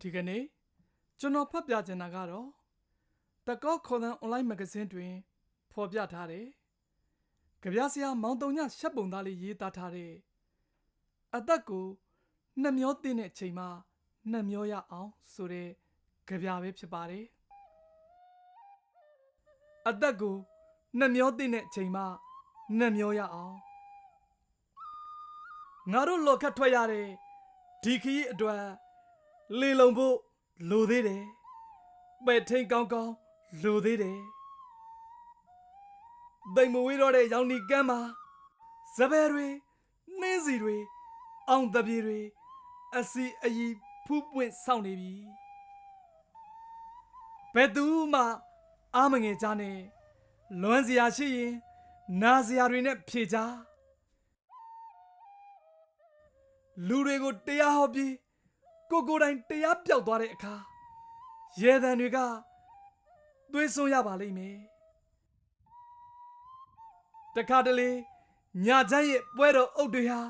ဒီကနေ့ကျွန်တော်ဖတ်ပြချင်တာကတော့တကောက်ခေါ်သံအွန်လိုင်းမဂဇင်းတွင် ဖော်ပြထားတယ်။ကြပြဆရာမောင်တုံညရှက်ပုံသားလေးရေးသားထားတဲ့အသက်ကိုနှမျောသိတဲ့အချိန်မှာနှမျောရအောင်ဆိုတဲ့ကြပြပဲဖြစ်ပါတယ်။အသက်ကိုနှမျောသိတဲ့အချိန်မှာနှမျောရအောင်ငါတို့လော်ခတ်ထွက်ရတဲ့ဒီခရီးအတွက် လေလုံဖို့လိုသေးတယ်ပဲ့ထိန်ကောင်းကောင်းလိုသေးတယ်ဒိမ်မဝေးတော့တဲ့ရောင်နီကမ်းမှာစပယ်တွေနှင်းစီတွေအောင်တပြေတွေအစီအီဖူးပွင့်ဆောင်နေပြီဘယ်သူမှအာမငယ်ကြနဲ့လွမ်းစရာရှိရင်နာစရာတွေနဲ့ဖြေကြလူတွေကိုတရားဟောပြီး ကိုကိုယ်တိုင်တရားပြောက်သွားတဲ့အခါရဲတန်တွေကသွေးစွန်းရပါလိမ့်မယ်တခါတလေညာချမ်းရဲ့ပွဲတော်အုပ်တွေဟာ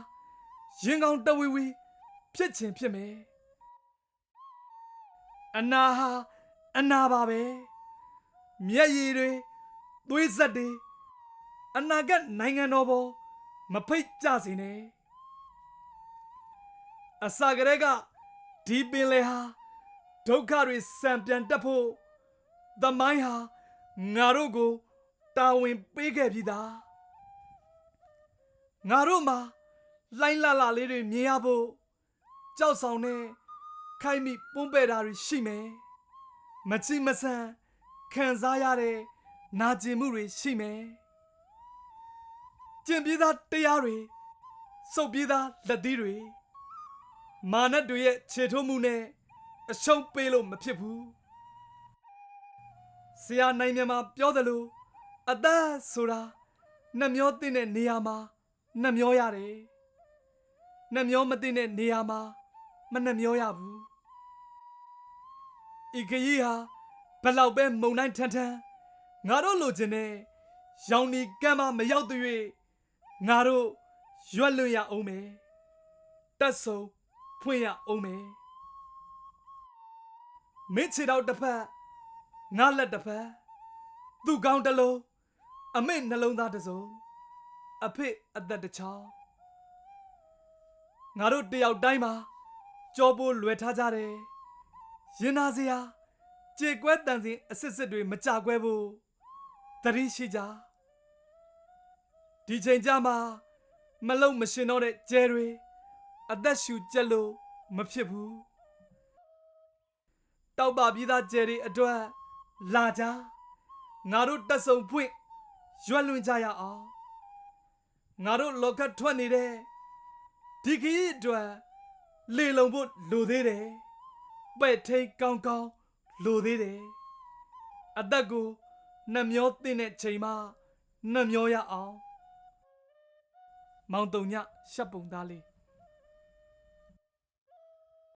ရင်ကောင်တဝီဝီဖြစ်ချင်ဖြစ်မယ်အနာဟာအနာပါပဲမျက်ရည်တွေသွေးဆက်တွေအနာဂတ်နိုင်ငံတော်ပေါ်မဖိတ်ကြစေနဲ့အစာကလေးက ဒီပင်လေဟာဒုက္ခတွေစံပြန်တက်ဖို့သမိုင်းဟာငါတို့ကိုတာဝန်ပေးခဲ့ပြီသားငါတို့မှာလှိုင်းလာလာလေးတွေမြင်ရဖို့ကြောက်ဆောင်နဲ့ခိုက်မိပွန်းပဲ့တာတွေရှိမယ်မချိမဆန်ခံစားရတဲ့နာကျင်မှုတွေရှိမယ်ကျင်ပြေးသားတရားတွေစုပ်ပြေးသားလက်သီးတွေ မာနတွေရဲ့ခြေထိုးမှုနဲ့အရှုံးပေးလို့မဖြစ်ဘူးဆရာနိုင်မြန်မာပြောသလိုအသက်ဆိုတာနှမျောတဲ့နေရာမှာနှမျောရတယ်နှမျောမတဲ့နေရာမှာမနှမျောရဘူးဤခရီးဟာဘလောက်ပဲမုံတိုင်းထန်ထန်ငါတို့လိုချင်တဲ့ရောင်နီကမ်းမမရောက်သေး၍ငါတို့ရွက်လွတ်ရအောင်မယ်တက်ဆုံ ဖွင့်ရအောင်မယ်မင်းချီတော့တစ်ဖက်ငါလက်တစ်ဖက်သူ့ကောင်းတစ်လုံးအမေနှလုံးသားတစ်စုံအဖေအသက်တစ်ချောင်းငါတို့တယောက်တိုင်းမှာကြောပိုးလွယ်ထားကြတယ်ရင်နာစရာကြေကွဲတန်စင်အစစ်စစ်တွေမကြကွဲဘူးတတိရှိကြဒီချိန်ကြမှာမလုံမရှင်တော့တဲ့ကျဲတွေ အသက်ရှူကြက်လို့မဖြစ်ဘူးတောက်ပါပြည်သားကျဲတွေအတွက်လာကြငါတို့တက်ဆုံဖွင့်ရွက်လွန်ကြရအောင်ငါတို့လောကထွက်နေတဲ့ဒီခီးအတွက်လေလုံဖို့လိုသေးတယ်ပဲ့ထိန်ကောင်းကောင်းလိုသေးတယ်အသက်ကိုနှမျောတဲ့ချိန်မှာနှမျောရအောင်မောင်တုံညရှက်ပုံသားလေး